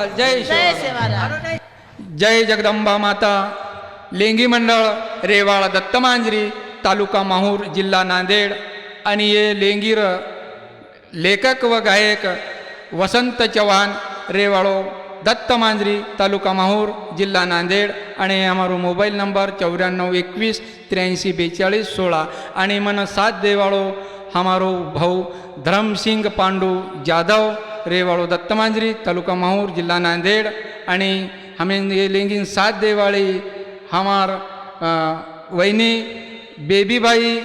महाराज जय जय जगदंबा माता. लेंगी मंडळ रेवाळ दत्तमांजरी तालुका माहूर जिल्हा नांदेड. आणि हे लेंगीर लेखक व गायक वसंत चव्हाण रेवाळो दत्त मांजरी तालुका माहूर जिल्हा नांदेड. आणि अमारो मोबाईल नंबर चौऱ्याण्णव एकवीस त्र्याऐंशी बेचाळीस सोळा. आणि मन सात देवाळो हमारो भाऊ धरमसिंग पांडू जाधव. रेवाळो दत्तमांजरी तालुका माहूर जिल्हा नांदेड आणि हमें ये लेंगिन देवाळी हमार वहिनी बेबीबाई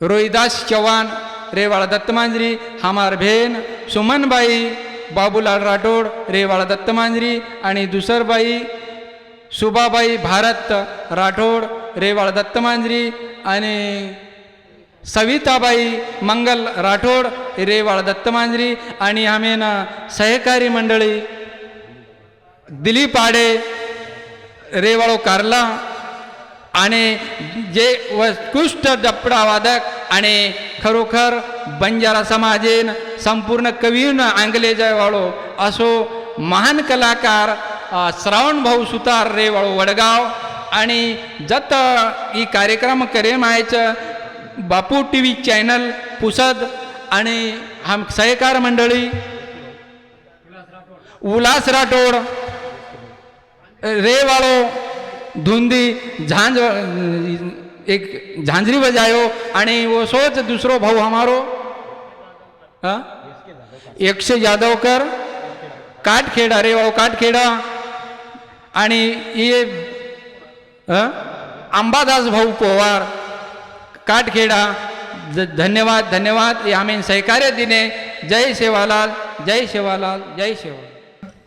रोहिदास चव्हाण रेवाळा दत्तमांजरी हमार बहीण सुमनबाई बाबूलाल राठोड रेवाळा दत्तमांजरी आणि दुसरबाई सुबाबाई भारत राठोड रेवाळा दत्तमांजरी आणि सविताबाई मंगल राठोड रेवाळ दत्तमांजरी आणि आम्ही सहकारी मंडळी दिलीप आडे रेवाळो कारला आणि जे उत्कृष्ट डपडा वादक आणि खरोखर बंजारा समाजेन संपूर्ण कवीन आंगले वाळो असो महान कलाकार श्रावणभाऊ सुतार रेवाळो वडगाव आणि जत ही कार्यक्रम करेमायचं Bapu T V channel Pusad आणि हम सहकार मंडळी उल्हास राठोड रेवाळो धुंदी झांज एक झांझरी बजायो आणि वो सोच दुसरो भाऊ हमारो हा? एकशे यादवकर काटखेडा रेवाळो काटखेडा आणि ये अंबादास भाऊ पोवार काटखेडा. धन्यवाद धन्यवाद. आम्ही सहकार्य दिने. जय सेवालाल जय सेवालाल जय सेवा